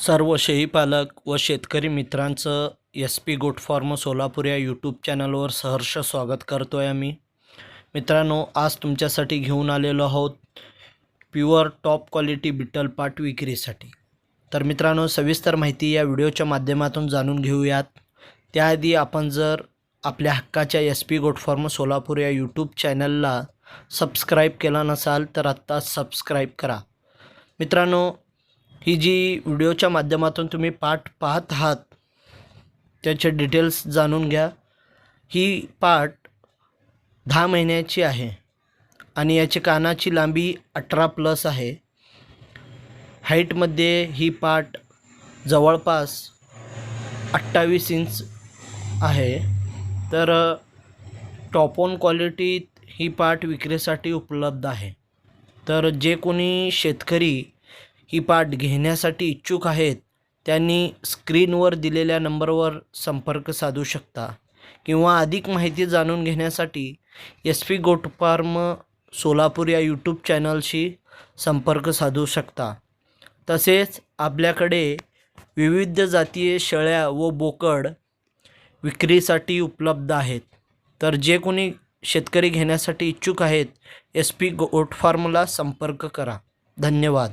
सर्व शेळीपालक व शेतकरी मित्रांचं S P goat farm Solapur या यूट्यूब चॅनलवर सहर्ष स्वागत करतो आहे आम्ही. मित्रांनो आज तुमच्यासाठी घेऊन आलेलो आहोत प्युअर टॉप क्वालिटी बिटल पाट विक्रीसाठी. तर मित्रांनो सविस्तर माहिती या व्हिडिओच्या माध्यमातून जाणून घेऊयात. त्याआधी आपण जर आपल्या हक्काच्या S P goat farm Solapur या यूट्यूब चॅनलला सबस्क्राईब केला नसाल तर आत्ता सबस्क्राईब करा. मित्रांनो ही जी व्हिडिओच्या माध्यमातून तुम्ही पाठ पाहत आहात त्याचे डिटेल्स जाणून घ्या. ही पाठ दहा महिन्याची आहे आणि याची कानाची लांबी अठरा प्लस आहे. हाईटमध्ये ही पाठ जवळपास अठ्ठावीस इंच आहे. तर टॉप ऑन क्वालिटीत ही पाठ विक्रीसाठी उपलब्ध आहे. तर जे कोणी शेतकरी ही पाठ घेण्यासाठी इच्छुक आहेत त्यांनी स्क्रीनवर दिलेल्या नंबरवर संपर्क साधू शकता. किंवा अधिक माहिती जाणून घेण्यासाठी एस पी गोटफार्म सोलापूर या यूट्यूब चॅनलशी संपर्क साधू शकता. तसेच आपल्याकडे विविध जातीय शेळ्या व बोकड विक्रीसाठी उपलब्ध आहेत. तर जे कोणी शेतकरी घेण्यासाठी इच्छुक आहेत एस पी गोट फार्मला संपर्क करा. धन्यवाद.